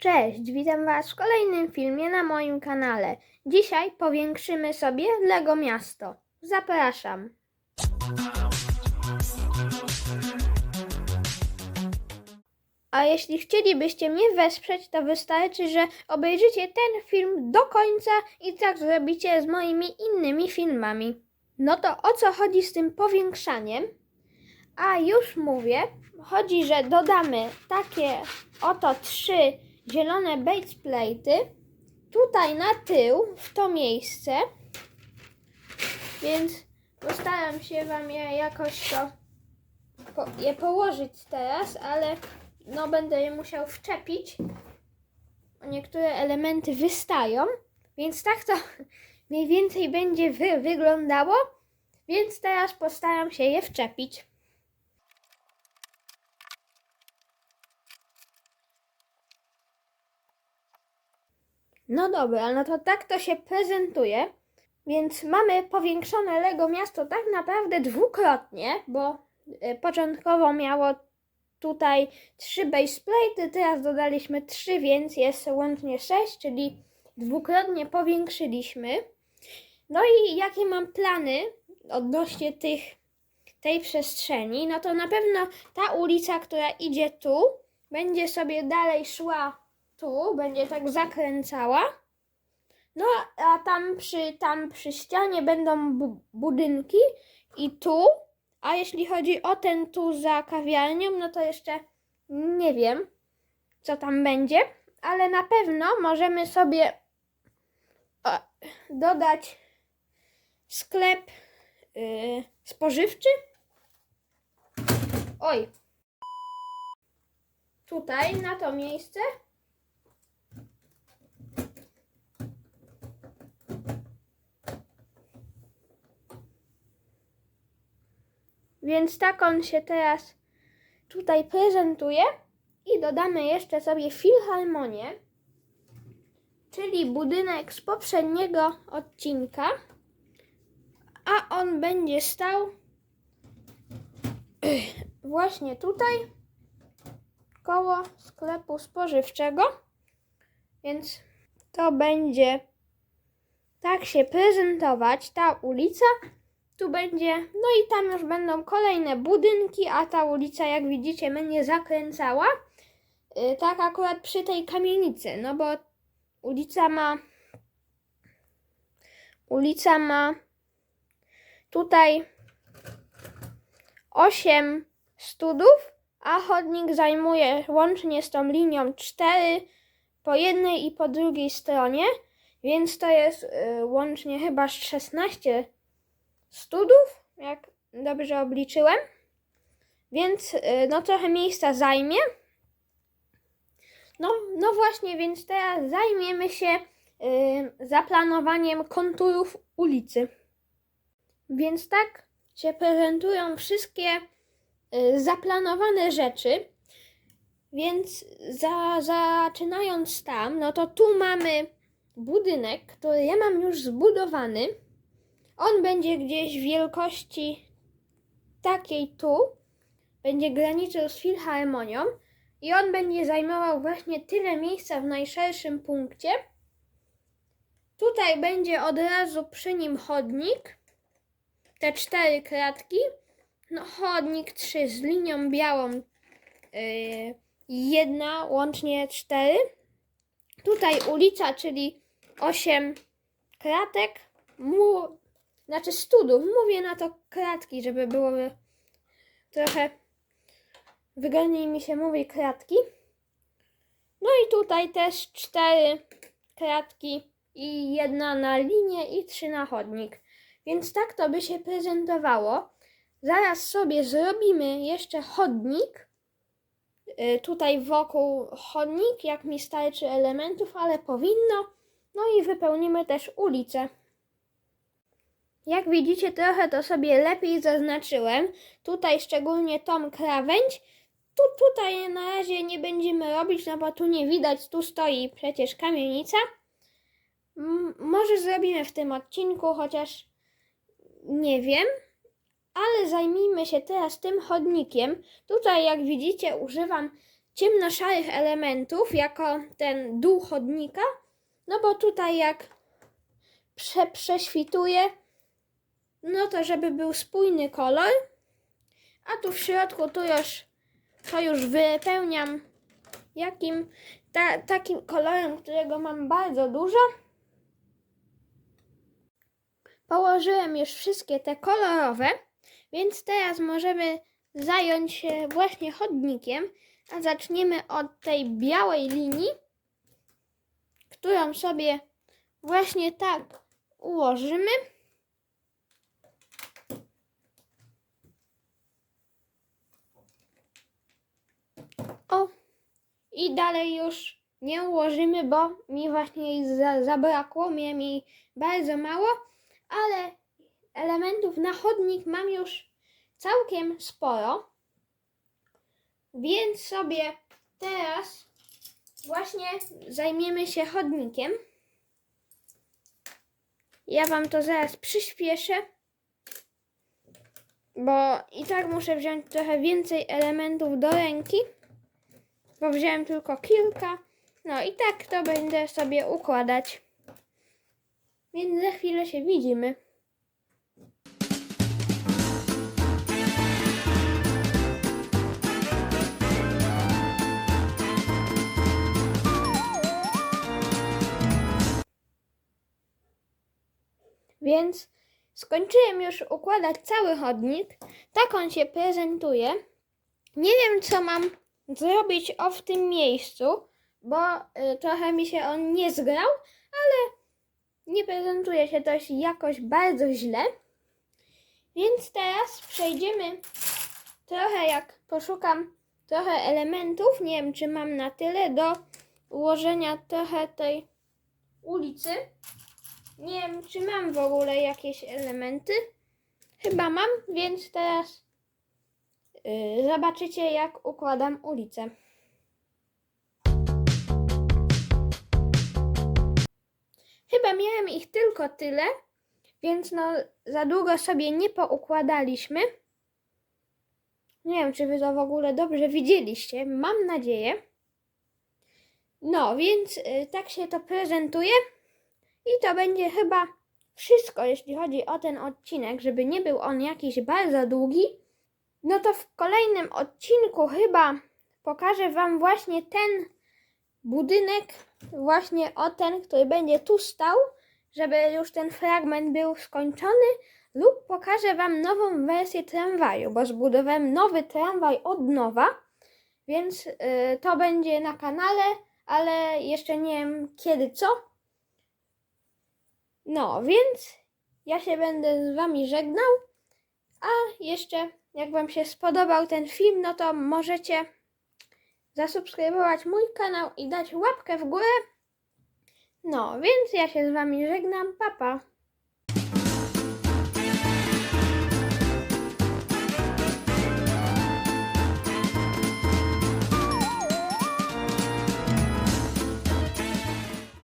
Cześć, witam Was w kolejnym filmie na moim kanale. Dzisiaj powiększymy sobie Lego Miasto. Zapraszam. A jeśli chcielibyście mnie wesprzeć, to wystarczy, że obejrzycie ten film do końca i tak zrobicie z moimi innymi filmami. No to o co chodzi z tym powiększaniem? A już mówię, chodzi, że dodamy takie oto trzy zielone base plate'y tutaj na tył, w to miejsce. Więc postaram się Wam je jakoś to po, je położyć teraz, ale no będę je musiał wczepić. Niektóre elementy wystają, więc tak to mniej więcej będzie wy, wyglądało. Więc teraz postaram się je wczepić. No dobra, no to tak to się prezentuje. Więc mamy powiększone Lego miasto tak naprawdę dwukrotnie, bo e, początkowo miało tutaj trzy base plate'y, teraz dodaliśmy trzy, więc jest łącznie sześć, czyli dwukrotnie powiększyliśmy. No i jakie mam plany odnośnie tych, tej przestrzeni? No to na pewno ta ulica, która idzie tu, będzie sobie dalej szła tu, będzie tak zakręcała. No, a tam przy, tam przy ścianie będą bu budynki i tu. A jeśli chodzi o ten tu za kawiarnią, no to jeszcze nie wiem, co tam będzie, ale na pewno możemy sobie dodać sklep yy, spożywczy. Oj. Tutaj, na to miejsce. Więc tak on się teraz tutaj prezentuje. I dodamy jeszcze sobie filharmonię, czyli budynek z poprzedniego odcinka. A on będzie stał właśnie tutaj, koło sklepu spożywczego. Więc to będzie tak się prezentować ta ulica. Tu będzie, no i tam już będą kolejne budynki, a ta ulica, jak widzicie, będzie zakręcała. Yy, tak akurat przy tej kamienicy, no bo ulica ma. Ulica ma tutaj 8 studów, a chodnik zajmuje łącznie z tą linią 4 po jednej i po drugiej stronie, więc to jest yy, łącznie chyba 16 studów, jak dobrze obliczyłem. Więc y, no trochę miejsca zajmie. No, no właśnie, więc teraz zajmiemy się y, zaplanowaniem konturów ulicy. Więc tak się prezentują wszystkie y, zaplanowane rzeczy. Więc za, zaczynając tam, no to tu mamy budynek, który ja mam już zbudowany. On będzie gdzieś wielkości takiej tu, będzie graniczył z filharmonią i on będzie zajmował właśnie tyle miejsca w najszerszym punkcie. Tutaj będzie od razu przy nim chodnik, te cztery kratki, no chodnik trzy z linią białą, yy, jedna, łącznie cztery. Tutaj ulica, czyli osiem kratek, mu, znaczy studów, mówię na to kratki, żeby było trochę wygodniej mi się mówi kratki. No i tutaj też cztery kratki i jedna na linię i trzy na chodnik. Więc tak to by się prezentowało. Zaraz sobie zrobimy jeszcze chodnik. Y, Tutaj wokół chodnik, jak mi starczy elementów, ale powinno. No i wypełnimy też ulicę. Jak widzicie, trochę to sobie lepiej zaznaczyłem. Tutaj szczególnie tą krawędź. Tu, tutaj na razie nie będziemy robić, no bo tu nie widać, tu stoi przecież kamienica. M- może zrobimy w tym odcinku, chociaż nie wiem. Ale zajmijmy się teraz tym chodnikiem. Tutaj, jak widzicie, używam ciemnoszarych elementów, jako ten dół chodnika. No bo tutaj jak prze, prześwituje, no to żeby był spójny kolor. A tu w środku tu już to już wypełniam jakim ta, takim kolorem, którego mam bardzo dużo. Położyłem już wszystkie te kolorowe, więc teraz możemy zająć się właśnie chodnikiem, a zaczniemy od tej białej linii, którą sobie właśnie tak ułożymy. O, i dalej już nie ułożymy, bo mi właśnie za, zabrakło, miałem jej bardzo mało, ale elementów na chodnik mam już całkiem sporo. Więc sobie teraz właśnie zajmiemy się chodnikiem. Ja wam to zaraz przyspieszę, bo i tak muszę wziąć trochę więcej elementów do ręki bo wziąłem tylko kilka. No i tak to będę sobie układać. Więc za chwilę się widzimy. Więc skończyłem już układać cały chodnik. Tak on się prezentuje. Nie wiem, co mam zrobić o w tym miejscu, bo y, trochę mi się on nie zgrał, ale nie prezentuje się też jakoś bardzo źle. Więc teraz przejdziemy trochę jak poszukam trochę elementów. Nie wiem, czy mam na tyle do ułożenia trochę tej ulicy. Nie wiem, czy mam w ogóle jakieś elementy. Chyba mam, więc teraz zobaczycie, jak układam ulicę. Chyba miałem ich tylko tyle, więc no za długo sobie nie poukładaliśmy. Nie wiem, czy wy to w ogóle dobrze widzieliście. Mam nadzieję. No, więc y, tak się to prezentuje. I to będzie chyba wszystko, jeśli chodzi o ten odcinek, żeby nie był on jakiś bardzo długi. No to w kolejnym odcinku chyba pokażę Wam właśnie ten budynek, właśnie o ten, który będzie tu stał, żeby już ten fragment był skończony, lub pokażę Wam nową wersję tramwaju, bo zbudowałem nowy tramwaj od nowa, więc y, to będzie na kanale, ale jeszcze nie wiem kiedy co. No, więc ja się będę z Wami żegnał, a jeszcze jak Wam się spodobał ten film, no to możecie zasubskrybować mój kanał i dać łapkę w górę. No, więc ja się z Wami żegnam. Papa. Pa.